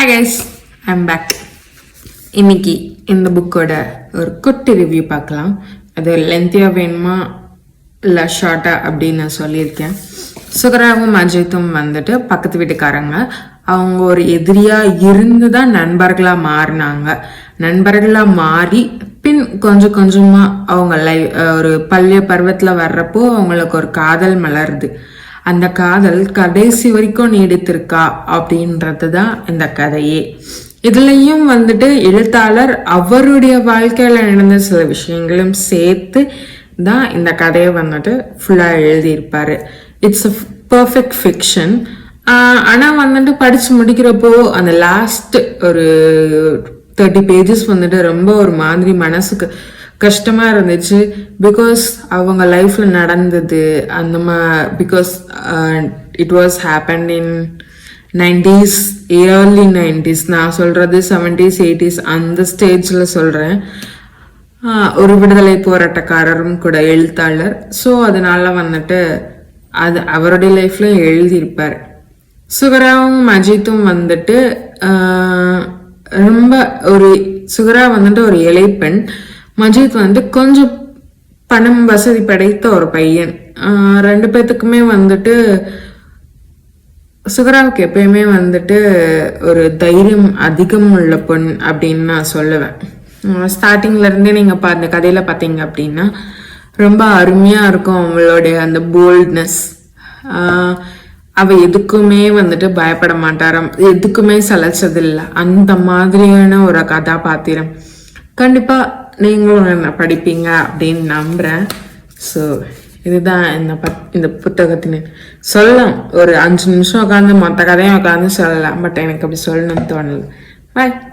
Hi guys I'm back இன்னைக்கு இந்த புக்கோட ஒரு குட்டி ரிவ்யூ பார்க்கலாம். அது லென்த்தியாக வேணுமா? இல்லை ஷார்ட்டாக அப்படின்னு நான் சொல்லியிருக்கேன். சுகராவும் அஜித்தும் வந்துட்டு பக்கத்து வீட்டுக்காரங்க. அவங்க ஒரு எதிரியாக இருந்து தான் நண்பர்களாக மாறினாங்க. நண்பர்களாக மாறி பின் கொஞ்சம் கொஞ்சமாக அவங்க லை ஒரு பள்ளிய பருவத்தில் வர்றப்போ அவங்களுக்கு ஒரு காதல் மலருது. அந்த காதல் கடைசி வரைக்கும் நீடித்திருக்கா அப்படின்றது தான் இந்த கதையே. இதுலயும் வந்துட்டு எழுத்தாளர் அவருடைய வாழ்க்கையில நடந்த சில விஷயங்களும் சேர்த்து தான் இந்த கதையை வந்துட்டு ஃபுல்லா எழுதியிருப்பாரு. இட்ஸ் அ பர்ஃபெக்ட் ஃபிக்ஷன் ஆனா வந்துட்டு படிச்சு முடிக்கிறப்போ அந்த லாஸ்ட் ஒரு தேர்ட்டி பேஜஸ் வந்துட்டு ரொம்ப ஒரு மாதிரி மனசுக்கு கஷ்டமாக இருந்துச்சு. பிகாஸ் அவங்க லைஃப்பில் நடந்தது அந்த மா because it was happen in nineties early nineties நான் சொல்கிறது செவன்டிஸ் எயிட்டிஸ் அந்த ஸ்டேஜில் சொல்கிறேன் ஒரு விடுதலை போராட்டக்காரரும் கூட எழுத்தாளர். ஸோ அதனால வந்துட்டு அது அவருடைய லைஃப்பில் எழுதியிருப்பார். சுகராவும் அஜித்தும் வந்துட்டு ரொம்ப ஒரு சுகரா வந்துட்டு ஒரு இலைப்பெண் பெண். மஜித் வந்து கொஞ்சம் பணம் வசதி படைத்த ஒரு பையன். ரெண்டு பேத்துக்குமே வந்துட்டு சுகராவுக்கு எப்பயுமே வந்துட்டு ஒரு தைரியம் அதிகம் உள்ள பொண் அப்படின்னு நான் சொல்லுவேன். ஸ்டார்டிங்ல இருந்தே நீங்க பா அந்த கதையில பாத்தீங்க அப்படின்னா ரொம்ப அருமையா இருக்கும் அவங்களுடைய அந்த போல்ட்னஸ் அவ எதுக்குமே வந்துட்டு பயப்பட மாட்டாராம். எதுக்குமே சலைச்சதில்லை அந்த மாதிரியான ஒரு கதாபாத்திரம். கண்டிப்பா நீங்களும் என்ன படிப்பீங்க அப்படின்னு நம்புகிறேன் ஸோ இதுதான் இந்த பத் இந்த புத்தகத்தின் சொல்லலாம் ஒரு அஞ்சு நிமிஷம் உட்காந்து மொத்த கதையும் உட்காந்து சொல்லலாம். பட் எனக்கு அப்படி சொல்லணும்னு தோணல. பாய்